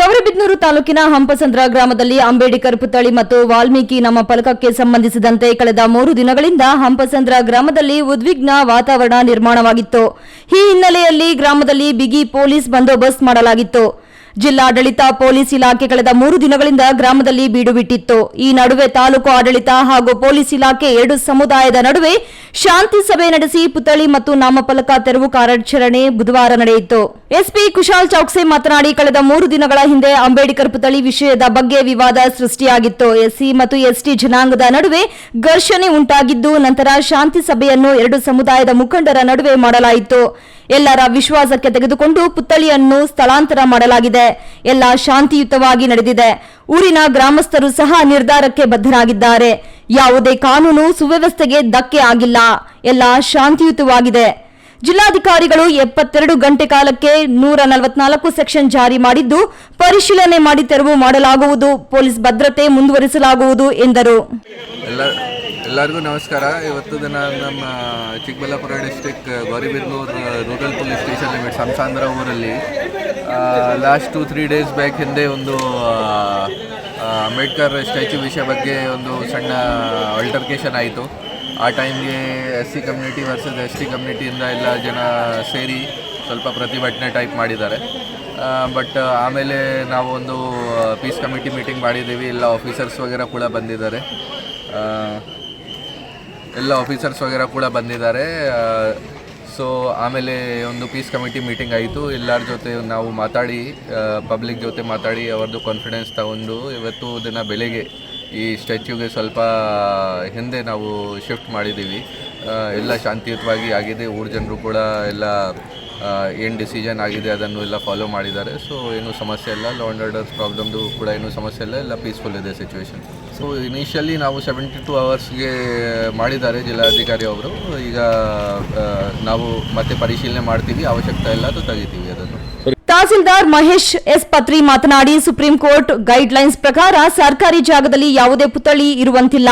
ಗೌರಿಬಿದನೂರು ತಾಲೂಕಿನ ಹಂಪಸಂದ್ರ ಗ್ರಾಮದಲ್ಲಿ ಅಂಬೇಡ್ಕರ್ ಪುತ್ಥಳಿ ಮತ್ತು ವಾಲ್ಮೀಕಿ ನಮ್ಮ ಫಲಕಕ್ಕೆ ಸಂಬಂಧಿಸಿದಂತೆ ಕಳೆದ ಮೂರು ದಿನಗಳಿಂದ ಹಂಪಸಂದ್ರ ಗ್ರಾಮದಲ್ಲಿ ಉದ್ವಿಗ್ನ ವಾತಾವರಣ ನಿರ್ಮಾಣವಾಗಿತ್ತು. ಈ ಹಿನ್ನೆಲೆಯಲ್ಲಿ ಗ್ರಾಮದಲ್ಲಿ ಬಿಗಿ ಪೊಲೀಸ್ ಬಂದೋಬಸ್ತ್ ಮಾಡಲಾಗಿತ್ತು. ಜಿಲ್ಲಾಡಳಿತ, ಪೊಲೀಸ್ ಇಲಾಖೆ ಕಳೆದ ಮೂರು ದಿನಗಳಿಂದ ಗ್ರಾಮದಲ್ಲಿ ಬೀಡುಬಿಟ್ಟಿತ್ತು ಈ ನಡುವೆ ತಾಲೂಕು ಆಡಳಿತ ಹಾಗೂ ಪೊಲೀಸ್ ಇಲಾಖೆ ಎರಡು ಸಮುದಾಯದ ನಡುವೆ ಶಾಂತಿ ಸಭೆ ನಡೆಸಿ ಪುತ್ಥಳಿ ಮತ್ತು ನಾಮಫಲಕ ತೆರವು ಕಾರ್ಯಾಚರಣೆ ಬುಧವಾರ ನಡೆಯಿತು. ಎಸ್ಪಿ ಕುಶಾಲ್ ಚೌಕ್ಸೆ ಮಾತನಾಡಿ, ಕಳೆದ ಮೂರು ದಿನಗಳ ಹಿಂದೆ ಅಂಬೇಡ್ಕರ್ ಪುತ್ಥಳಿ ವಿಷಯದ ಬಗ್ಗೆ ವಿವಾದ ಸೃಷ್ಟಿಯಾಗಿತ್ತು. ಎಸ್ಸಿ ಮತ್ತು ಎಸ್ಟಿ ಜನಾಂಗದ ನಡುವೆ ಘರ್ಷಣೆ ಉಂಟಾಗಿದ್ದು, ನಂತರ ಶಾಂತಿ ಸಭೆಯನ್ನು ಎರಡು ಸಮುದಾಯದ ಮುಖಂಡರ ನಡುವೆ ಮಾಡಲಾಯಿತು. ಎಲ್ಲರ ವಿಶ್ವಾಸಕ್ಕೆ ತೆಗೆದುಕೊಂಡು ಪುತ್ಥಳಿಯನ್ನು ಸ್ಥಳಾಂತರ ಮಾಡಲಾಗಿದೆ. ಎಲ್ಲ ಶಾಂತಿಯುತವಾಗಿ ನಡೆದಿದೆ. ಊರಿನ ಗ್ರಾಮಸ್ಥರು ಸಹ ನಿರ್ಧಾರಕ್ಕೆ ಬದ್ಧರಾಗಿದ್ದಾರೆ. ಯಾವುದೇ ಕಾನೂನು ಸುವ್ಯವಸ್ಥೆಗೆ ಧಕ್ಕೆ ಆಗಿಲ್ಲ. ಎಲ್ಲ ಶಾಂತಿಯುತವಾಗಿದೆ. ಜಿಲ್ಲಾಧಿಕಾರಿಗಳು ಎಪ್ಪತ್ತೆರಡು ಗಂಟೆ ಕಾಲಕ್ಕೆ ನೂರ ನಲವತ್ನಾಲ್ಕು ಸೆಕ್ಷನ್ ಜಾರಿ ಮಾಡಿದ್ದು, ಪರಿಶೀಲನೆ ಮಾಡಿ ತೆರವು ಮಾಡಲಾಗುವುದು. ಪೊಲೀಸ್ ಭದ್ರತೆ ಮುಂದುವರಿಸಲಾಗುವುದು ಎಂದರು. ಎಲ್ಲ, ಎಲ್ಲರಿಗೂ ನಮಸ್ಕಾರ. ಇವತ್ತು ದಿನ ನಮ್ಮ Chikkaballapura district Gauribidanur rural police station Samsandra ಊರಲ್ಲಿ last two three days back ಹಿಂದೆ ಒಂದು ಅಂಬೇಡ್ಕರ್ ಸ್ಟ್ಯಾಚ್ಯೂ ವಿಷಯ ಬಗ್ಗೆ ಒಂದು ಸಣ್ಣ ಅಲ್ಟರ್ಕೇಶನ್ ಆಯಿತು. ಆ ಟೈಮ್ಗೆ S C community versus S T ಕಮ್ಯುನಿಟಿಯಿಂದ ಎಲ್ಲ ಜನ ಸೇರಿ ಸ್ವಲ್ಪ ಪ್ರತಿಭಟನೆ ಟೈಪ್ ಮಾಡಿದ್ದಾರೆ. ಬಟ್ ಆಮೇಲೆ ನಾವು ಒಂದು ಪೀಸ್ ಕಮಿಟಿ ಮೀಟಿಂಗ್ ಮಾಡಿದ್ದೀವಿ. ಎಲ್ಲ ಆಫೀಸರ್ಸ್ ವಗೇರ ಕೂಡ ಬಂದಿದ್ದಾರೆ. ಎಲ್ಲ ಆಫೀಸರ್ಸ್ ವಗೇರ ಕೂಡ ಬಂದಿದ್ದಾರೆ. ಸೊ ಆಮೇಲೆ ಒಂದು ಪೀಸ್ ಕಮಿಟಿ ಮೀಟಿಂಗ್ ಆಯಿತು. ಎಲ್ಲರ ಜೊತೆ ನಾವು ಮಾತಾಡಿ ಪಬ್ಲಿಕ್ ಜೊತೆ ಮಾತಾಡಿ ಅವ್ರದ್ದು ಕಾನ್ಫಿಡೆನ್ಸ್ ತಗೊಂಡು ಇವತ್ತು ದಿನ ಬೆಳಗ್ಗೆ ಈ ಸ್ಟ್ಯಾಚ್ಯೂಗೆ ಸ್ವಲ್ಪ ಹಿಂದೆ ನಾವು ಶಿಫ್ಟ್ ಮಾಡಿದ್ದೀವಿ ಎಲ್ಲ ಶಾಂತಿಯುತವಾಗಿ ಆಗಿದೆ. ಊರ ಜನರು ಕೂಡ ಎಲ್ಲ ಏನು ಡಿಸಿಷನ್ ಆಗಿದೆ ಅದನ್ನು ಎಲ್ಲ ಫಾಲೋ ಮಾಡಿದ್ದಾರೆ. ಸೊ ಏನೂ ಸಮಸ್ಯೆ ಇಲ್ಲ. ಲಾ ಆ್ಯಂಡ್ ಆರ್ಡರ್ಸ್ ಪ್ರಾಬ್ಲಮ್ದು ಕೂಡ ಏನೂ ಸಮಸ್ಯೆ ಇಲ್ಲ. ಎಲ್ಲ ಪೀಸ್ಫುಲ್ ಇದೆ ಸಿಚುವೇಶನ್ ಸೊ ಇನಿಷಿಯಲಿ ನಾವು ಸೆವೆಂಟಿ ಟು ಅವರ್ಸ್ಗೆ ಮಾಡಿದ್ದಾರೆ ಜಿಲ್ಲಾಧಿಕಾರಿ ಅವರು. ಈಗ ನಾವು ಮತ್ತೆ ಪರಿಶೀಲನೆ ಮಾಡ್ತೀವಿ. ಅವಶ್ಯಕತೆ ಇಲ್ಲ ಅದು ತೆಗಿತೀವಿ ಅದನ್ನು. ತಹಸೀಲ್ದಾರ್ ಮಹೇಶ್ ಎಸ್ ಪತ್ರಿ ಮಾತನಾಡಿ ಸುಪ್ರೀಂ ಕೋರ್ಟ್ ಗೈಡ್ ಲೈನ್ಸ್ ಪ್ರಕಾರ ಸರ್ಕಾರಿ ಜಾಗದಲ್ಲಿ ಯಾವುದೇ ಪುತ್ಥಳಿ ಇರುವಂತಿಲ್ಲ.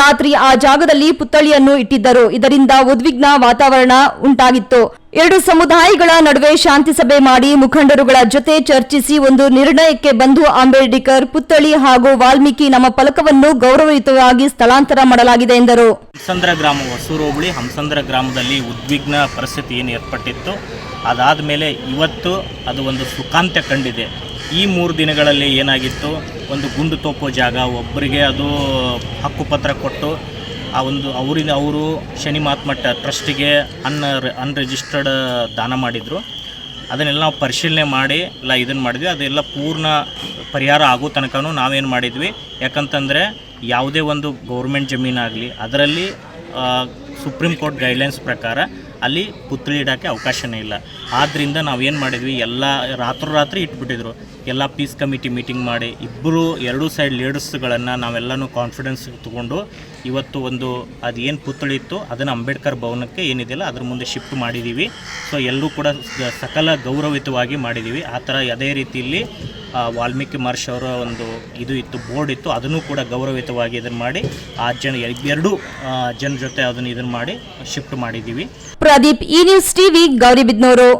ರಾತ್ರಿ ಆ ಜಾಗದಲ್ಲಿ ಪುತ್ಥಳಿಯನ್ನು ಇಟ್ಟಿದ್ದರು. ಇದರಿಂದ ಉದ್ವಿಗ್ನ ವಾತಾವರಣ ಉಂಟಾಗಿತ್ತು. ಎರಡು ಸಮುದಾಯಗಳ ನಡುವೆ ಶಾಂತಿ ಸಭೆ ಮಾಡಿ ಮುಖಂಡರುಗಳ ಜೊತೆ ಚರ್ಚಿಸಿ ಒಂದು ನಿರ್ಣಯಕ್ಕೆ ಬಂದು ಅಂಬೇಡ್ಕರ್, ಪುತ್ಥಳಿ ಹಾಗೂ ವಾಲ್ಮೀಕಿ ನಮ್ಮ ಫಲಕವನ್ನು ಗೌರವಯುತವಾಗಿ ಸ್ಥಳಾಂತರ ಮಾಡಲಾಗಿದೆ ಎಂದರು. ಹಂಸಂದ್ರ ಗ್ರಾಮ ಹೊಸೂರು ಹೋಬಳಿ, ಹಂಸಂದ್ರ ಗ್ರಾಮದಲ್ಲಿ ಉದ್ವಿಗ್ನ ಪರಿಸ್ಥಿತಿ ಏನು ಏರ್ಪಟ್ಟಿತ್ತು? ಅದಾದ ಮೇಲೆ ಇವತ್ತು ಅದು ಒಂದು ಸುಖಾಂತ್ಯ ಕಂಡಿದೆ. ಈ ಮೂರು ದಿನಗಳಲ್ಲಿ ಏನಾಗಿತ್ತು? ಒಂದು ಗುಂಡು ತೋಪೋ ಜಾಗ ಒಬ್ಬರಿಗೆ ಅದು ಹಕ್ಕುಪತ್ರ ಕೊಟ್ಟು ಆ ಒಂದು ಅವರಿಂದ ಅವರು ಶನಿ ಮಹಾತ್ಮಠ ಟ್ರಸ್ಟಿಗೆ ಅನ್ ಅನ್ರಿಜಿಸ್ಟರ್ಡ್ ದಾನ ಮಾಡಿದರು. ಅದನ್ನೆಲ್ಲ ನಾವು ಪರಿಶೀಲನೆ ಮಾಡಿ ಎಲ್ಲ ಇದನ್ನು ಮಾಡಿದ್ವಿ. ಅದೆಲ್ಲ ಪೂರ್ಣ ಪರಿಹಾರ ಆಗೋ ತನಕನೂ ನಾವೇನು ಮಾಡಿದ್ವಿ. ಯಾಕಂತಂದರೆ ಯಾವುದೇ ಒಂದು ಗೌರ್ಮೆಂಟ್ ಜಮೀನಾಗಲಿ, ಅದರಲ್ಲಿ ಸುಪ್ರೀಂ ಕೋರ್ಟ್ ಗೈಡ್ಲೈನ್ಸ್ ಪ್ರಕಾರ ಅಲ್ಲಿ ಪುತ್ಳಿ ಇಡೋಕ್ಕೆ ಅವಕಾಶನೇ ಇಲ್ಲ. ಆದ್ದರಿಂದ ನಾವೇನು ಮಾಡಿದ್ವಿ, ಎಲ್ಲ ರಾತ್ರೋರಾತ್ರಿ ಇಟ್ಬಿಟ್ಟಿದ್ರು. ಎಲ್ಲ ಪೀಸ್ ಕಮಿಟಿ ಮೀಟಿಂಗ್ ಮಾಡಿ ಇಬ್ಬರು ಎರಡೂ ಸೈಡ್ ಲೀಡರ್ಸ್ಗಳನ್ನು ನಾವೆಲ್ಲನೂ ಕಾನ್ಫಿಡೆನ್ಸ್ ತಗೊಂಡು ಇವತ್ತು ಒಂದು ಅದು ಏನು ಪುತ್ಳಿ ಇತ್ತು ಅದನ್ನು ಅಂಬೇಡ್ಕರ್ ಭವನಕ್ಕೆ ಏನಿದೆಯಲ್ಲ ಅದ್ರ ಮುಂದೆ ಶಿಫ್ಟ್ ಮಾಡಿದ್ದೀವಿ ಸೊ ಎಲ್ಲರೂ ಕೂಡ ಸಕಲ ಗೌರವಿತವಾಗಿ ಮಾಡಿದ್ದೀವಿ ಆ ಥರ ಅದೇ ರೀತಿಯಲ್ಲಿ ವಾಲ್ಮೀಕಿ ಮಹರ್ಷಿ ಅವರ ಒಂದು ಇದು ಇತ್ತು, ಬೋರ್ಡ್ ಇತ್ತು. ಅದನ್ನು ಕೂಡ ಗೌರವಯುತವಾಗಿ ಇದನ್ನು ಮಾಡಿ, ಆ ಜನ, ಎರಡು ಜನ ಜೊತೆ ಅದನ್ನು ಇದನ್ನು ಮಾಡಿ ಶಿಫ್ಟ್ ಮಾಡಿದ್ದೀವಿ. ಪ್ರದೀಪ್, ಈ ನ್ಯೂಸ್ ಟಿವಿ ಗೌರಿಬಿದ್ನೂರು